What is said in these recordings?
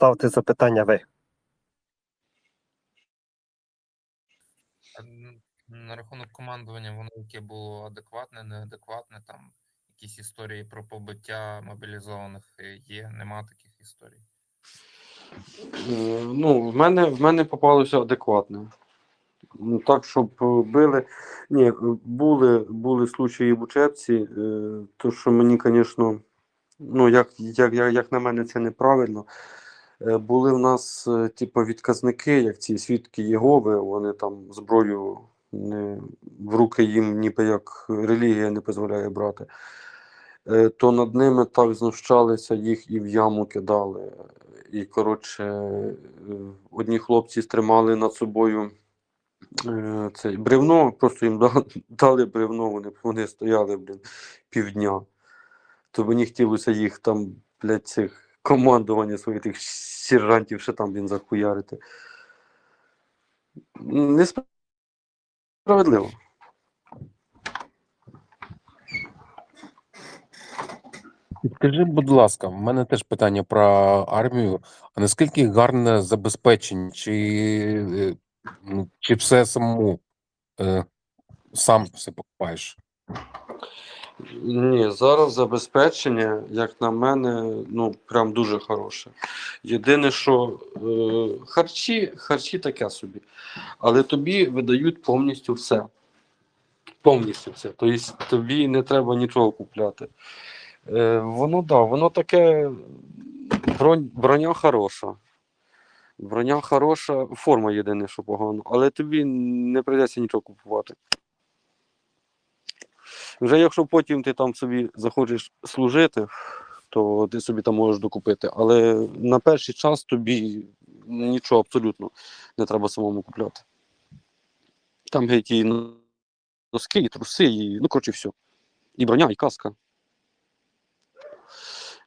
ставте запитання ви. На рахунок командування, воно яке було адекватне, неадекватне, там якісь історії про побиття мобілізованих е, є, нема таких історій. Е, Ну, в мене, в мене попалося адекватне. Ну, Так, щоб е, били. Ні, були, були случаї в учебці, то що мені, звісно, ну, як, як, як, як на мене, це неправильно. Е, Були в нас, е, типу, відказники, як ці свідки Єгови, вони там зброю не, в руки їм ніби як релігія не дозволяє брати. Е, То над ними так знущалися, їх і в яму кидали. І, коротше, одні хлопці стримали над собою це бревно, просто їм дали бревно, вони, вони стояли, блін, півдня. То мені хотілося їх там, блядь, цих командування своїх тих сержантів ще там, блін, захуярити. Несправедливо. Скажи, будь ласка, в мене теж питання про армію. А наскільки гарне забезпечення? Чи, е, ну, чи все самому е, сам все покупаєш? Ні, зараз забезпечення, як на мене, ну прям дуже хороше. Єдине, що е, харчі, харчі таке собі, але тобі видають повністю все. Повністю все. Тобто тобі не треба нічого купляти. Е, воно да, воно таке бронь, броня хороша. Броня хороша, форма єдине, що погано, але тобі не прийдеться нічого купувати. Вже якщо потім ти там собі захочеш служити, то ти собі там можеш докупити. Але на перший час тобі нічого абсолютно не треба самому купляти. Там геть і носки, і труси, і ну, коротше, все. І броня, і каска.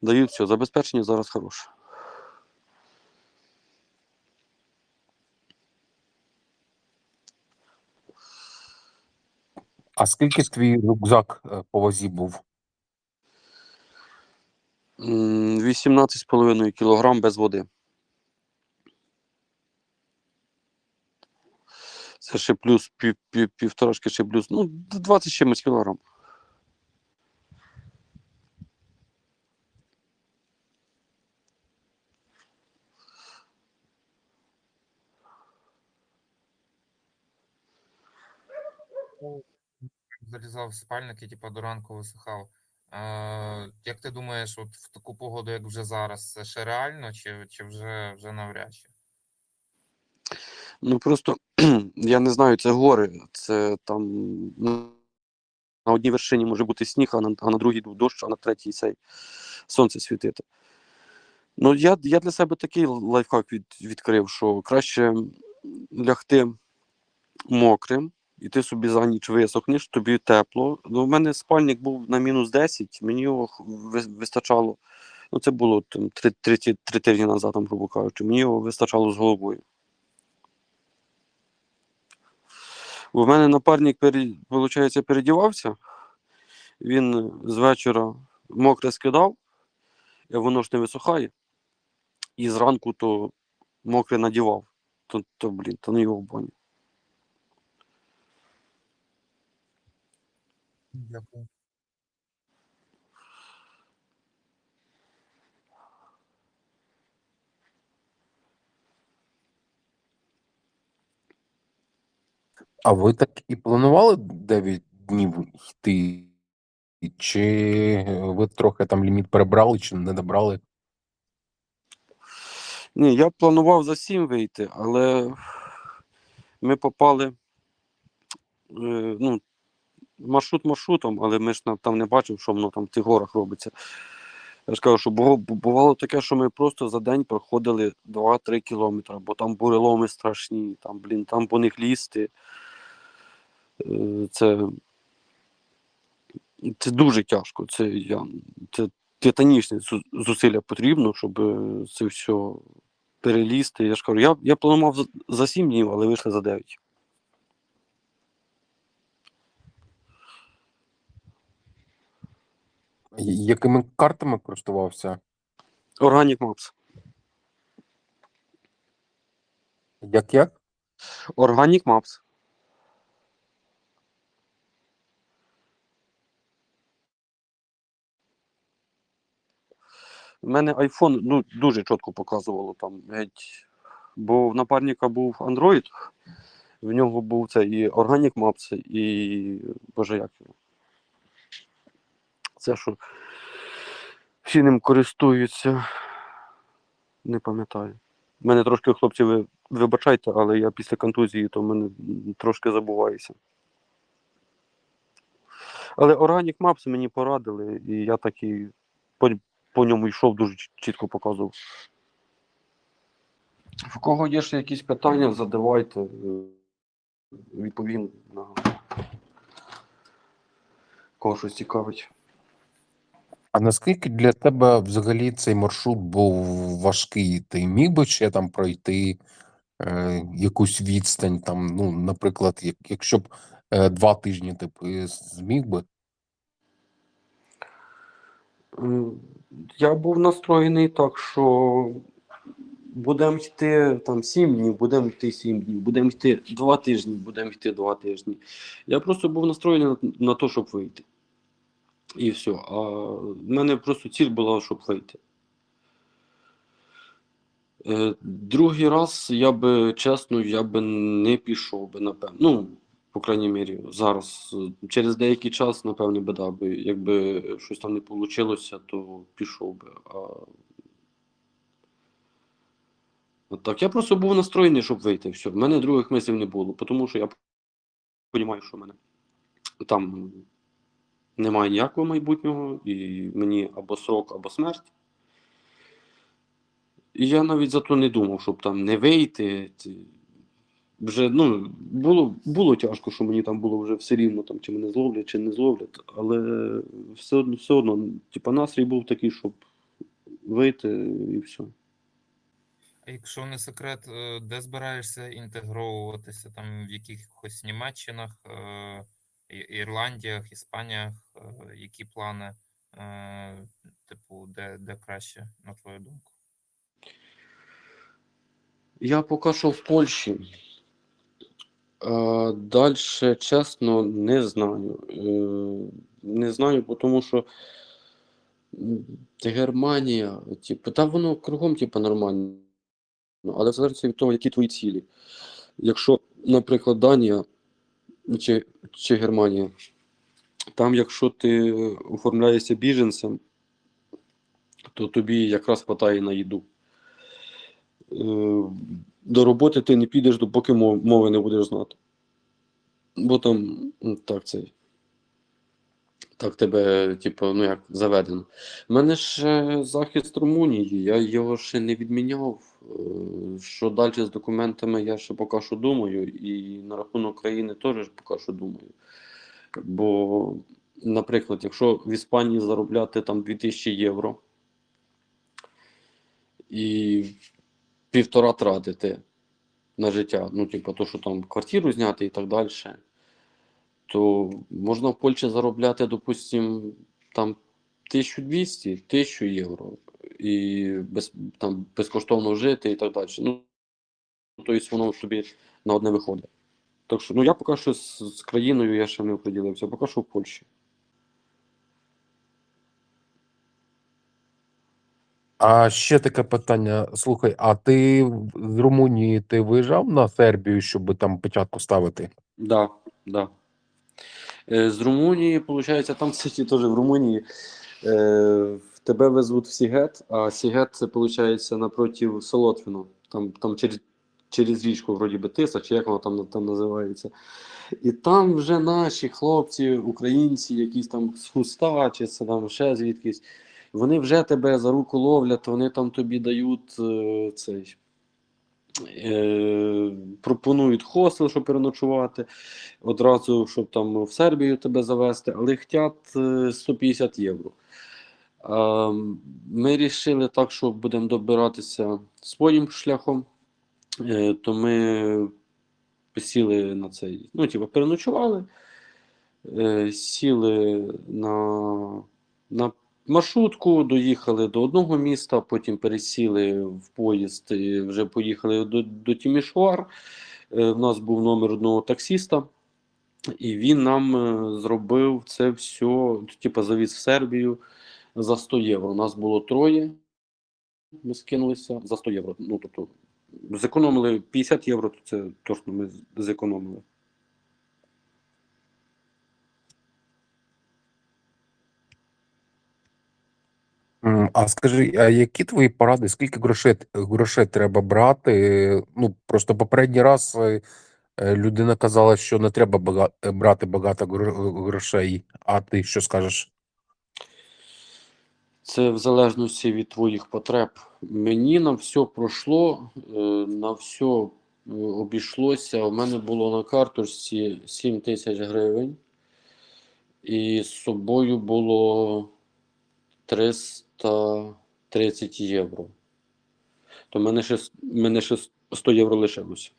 Дають все. Забезпечення зараз хороше. А скільки твій рюкзак е, по вазі був? 18,5 кг без води. Це ще плюс пів, пів, півторашки, ще плюс, ну, 20 з чимось кілограм. Залізав в спальник і типа до ранку висихав. Е, як ти думаєш, от в таку погоду, як вже зараз, це ще реально, чи, чи вже, вже навряд чи? Ну просто я не знаю, це гори. Це там ну, на одній вершині може бути сніг, а на, а на другій дощ, а на третій цей сонце світити. Ну, я, я для себе такий лайфхак від, відкрив, що краще лягти мокрим, і ти собі за ніч висохнеш, тобі тепло. Ну, у мене спальник був на мінус 10, мені його вистачало. Ну, це було там, три, три, три тижні назад, там, грубо кажучи, мені його вистачало з головою. У мене напарник, виходить, передівався, він з вечора мокре скидав, і воно ж не висухає. І зранку то мокре надівав. То, то блін, то не його в. Дякую. А ви так і планували 9 днів йти? Чи ви трохи там ліміт перебрали, чи не добрали? Ні, я планував за сім вийти, але ми попали. Е, ну, маршрут маршрутом, але ми ж там не бачимо, що воно там в тих горах робиться. Я ж що бувало таке, що ми просто за день проходили 2-3 кілометри, бо там буреломи страшні, там, блін, там по них лізти. Е, Це, це дуже тяжко. Це, я, це титанічне зусилля потрібно, щоб е, це все перелізти. Я ж кажу, я, я планував за 7 днів, але вийшли за 9. Якими картами користувався? Organic Maps. Як як? Organic Maps. У мене iPhone ну, дуже чітко показувало там. Геть. Бо в напарника був Android, в нього був це і Organic Maps, і. Боже, як його. Це що всі ним користуються. Не пам'ятаю. У мене трошки, хлопці, ви вибачайте, але я після контузії, то в мене трошки забуваюся. Але Organic Maps мені порадили, і я такий по, по ньому йшов, дуже чітко показував. В кого є ще якісь питання, задавайте. е, Відповім на кого щось цікавить. А наскільки для тебе взагалі цей маршрут був важкий? Ти міг би ще там пройти е, якусь відстань, там, ну, наприклад, як, якщо б е, два тижні ти е, зміг би? Я був настроєний так, що будемо йти там 7 днів, будемо йти 7 днів, будемо йти 2 тижні, будемо йти 2 тижні. Я просто був настроєний на, на те, щоб вийти. І все. А в мене просто ціль була, щоб вийти. Е, Другий раз я би, чесно, я би не пішов би, напевно. Ну, по крайній мірі, зараз. Е, Через деякий час, напевне, би да, би, якби щось там не вийшло, то пішов би. А... Так, я просто був настроєний, щоб вийти. Все. В мене других мислів не було, тому що я розумію, що в мене там немає ніякого майбутнього, і мені або срок, або смерть. І я навіть за то не думав, щоб там не вийти. Вже ну, було, було тяжко, що мені там було вже все рівно, там, чи мене зловлять, чи не зловлять. Але все одно, все одно типа, настрій був такий, щоб вийти і все. А якщо не секрет, е, де збираєшся інтегровуватися? Там в якихось Німеччинах, е, Ірландіях, Іспаніях, е, які плани? Е, Типу, де, де краще, на твою думку? Я поки що в Польщі. А далі, чесно, не знаю. Е, Не знаю, тому що Германія, типу, та воно кругом, типу, нормально. Але в від того, які твої цілі. Якщо, наприклад, Данія чи, чи Германія, там, якщо ти оформляєшся біженцем, то тобі якраз хватає на їду. Е, До роботи ти не підеш, допоки мов- мови не будеш знати. Бо там м, так цей. Так тебе, типу, ну як заведено. У мене ще захист Румунії, я його ще не відміняв. Е, Що далі з документами, я ще поки що думаю, і на рахунок країни теж поки що думаю. Бо, наприклад, якщо в Іспанії заробляти там 2000 євро і півтора тратити на життя, ну, типу, то, що там квартиру зняти і так далі, то можна в Польщі заробляти, допустимо, там 1200, 1000 євро і без, там, безкоштовно жити і так далі. Ну, тобто воно тобі на одне виходить. Так що, ну я поки що з, з країною я ще не оприділився, поки що в Польщі. А ще таке питання. Слухай, а ти з Румунії ти виїжджав на Сербію, щоб там печатку ставити? Да, да. Е, З Румунії, виходить, там, кстати, теж в Румунії е, тебе везуть в Сігет, а Сігет це, виходить, напроти Солотвіно. Там, там через, через річку, вроді би, Тиса, чи як воно там, там називається. І там вже наші хлопці, українці, якісь там з Хуста, чи це там ще звідкись, вони вже тебе за руку ловлять, вони там тобі дають е, цей. Е, пропонують хостел, щоб переночувати, одразу, щоб там в Сербію тебе завести, але хотять е, 150 євро. А, Ми вирішили так, що будемо добиратися своїм шляхом, Е, то ми сіли на цей, ну, типу, переночували, е, сіли на, на маршрутку, доїхали до одного міста, потім пересіли в поїзд і вже поїхали до, до Тімішвар. Е, В нас був номер одного таксіста, і він нам е, зробив це все, типу, завіз в Сербію за 100 євро. Нас було троє. Ми скинулися за 100 євро. Ну, тобто, зекономили 50 євро, то це точно ми зекономили. А скажи, а які твої поради, скільки грошей, грошей треба брати? Ну, просто попередній раз е, е, людина казала, що не треба брати багато грошей. А ти що скажеш? Це в залежності від твоїх потреб. Мені на все пройшло, е, на все обійшлося. У мене було на карточці 7 тисяч гривень, і з собою було 330 євро. То мене ще, мене ще 100 євро лишилося.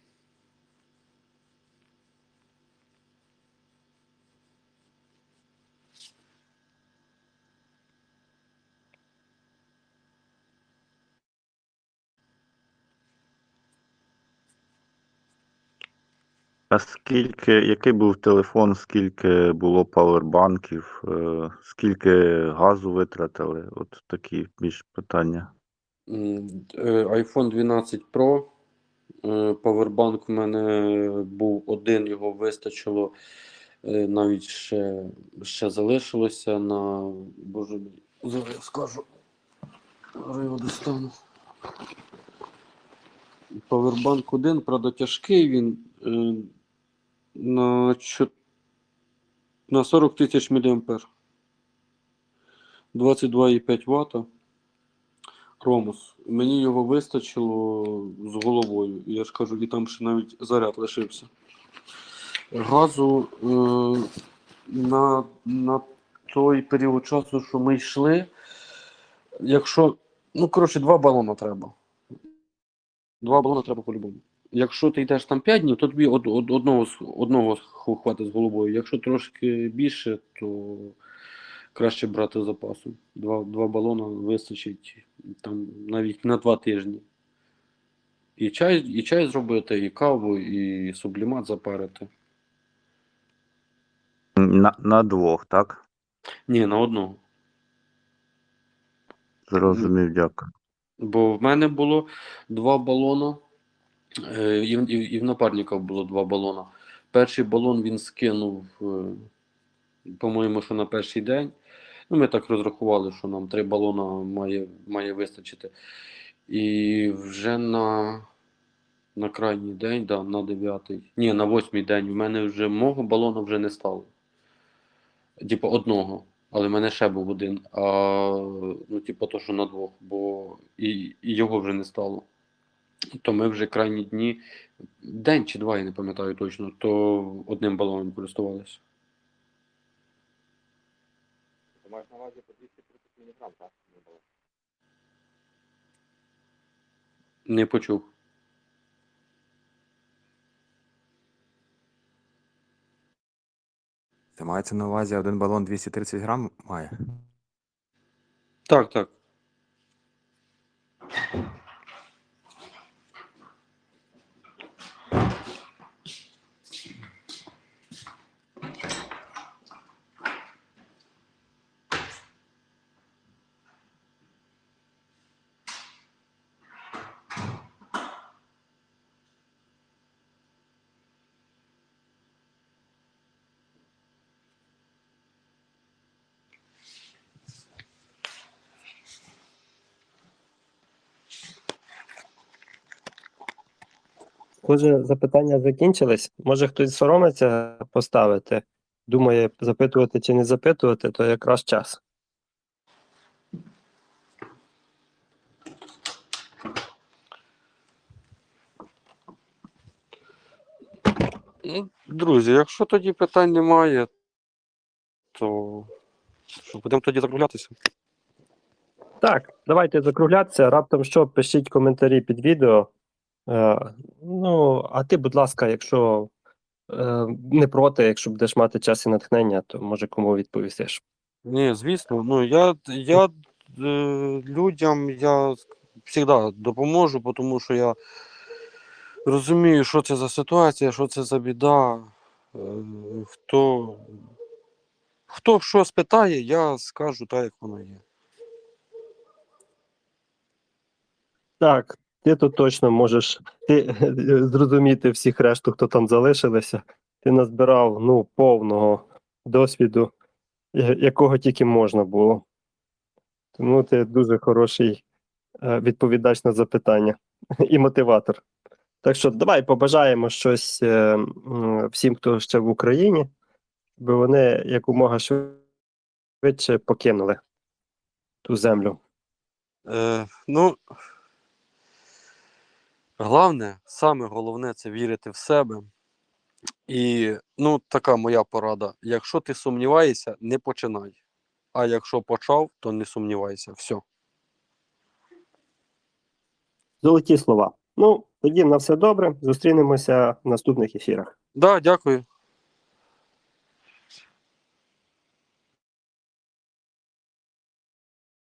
А скільки, який був телефон, скільки було павербанків, е, скільки газу витратили? От такі більш питання. Е, iPhone 12 Pro. е, Павербанк у мене був один, його вистачило. Навіть ще, ще залишилося на. Боже мій. Зараз я скажу. Зараз достану. Павербанк один, правда, тяжкий він на, на 40 тисяч мА. 22,5 Вт. Ромус. Мені його вистачило з головою. Я ж кажу, і там ще навіть заряд лишився. Газу е, на, на той період часу, що ми йшли, якщо. Ну, коротше, два балона треба. Два балона треба по-любому. Якщо ти йдеш там 5 днів, то тобі од, од, одного, одного хватить з головою. Якщо трошки більше, то краще брати з запасом. Два, два балона вистачить там навіть на два тижні. І чай, і чай зробити, і каву, і сублімат запарити. На, на двох, так? Ні, на одного. Зрозумів, дякую. Бо в мене було два балона, е, і, в- і, і в напарника було два балона. Перший балон він скинув, е, по-моєму, що на перший день. Ну, ми так розрахували, що нам три балона має, має вистачити. І вже на, на крайній день, да, на дев'ятий, ні, на восьмий день в мене вже мого балона вже не стало. Типу одного. Але в мене ще був один. А, ну, типу, то, що на двох, бо і, і його вже не стало. То ми вже крайні дні, день чи два, я не пам'ятаю точно, то одним балоном користувалися. Не почув. Це мається на увазі один балон 230 грам має. Так, так. Схоже, запитання закінчились. Може хтось соромиться поставити, думає, запитувати чи не запитувати, то якраз час. Ну, друзі, якщо тоді питань немає, то що, будемо тоді закруглятися? Так, давайте закруглятися. Раптом що, пишіть коментарі під відео. Е, ну, а ти, будь ласка, якщо е, не проти, якщо будеш мати час і натхнення, то може кому відповісиш. Ні, звісно, ну я, я е, людям я завжди допоможу, тому що я розумію, що це за ситуація, що це за біда. Хто, хто що спитає, я скажу так, як воно є. Так, ти тут точно можеш ти, зрозуміти всіх решту, хто там залишилися. Ти назбирав ну, повного досвіду, якого тільки можна було. Тому ти дуже хороший е, відповідач на запитання і мотиватор. Так що давай побажаємо щось е, всім, хто ще в Україні, бо вони якомога швидше покинули ту землю. Е, ну, головне, саме головне це вірити в себе. І ну, така моя порада. Якщо ти сумніваєшся, не починай. А якщо почав, то не сумнівайся. Все. Золоті слова. Ну, тоді на все добре. Зустрінемося в наступних ефірах. Да, дякую.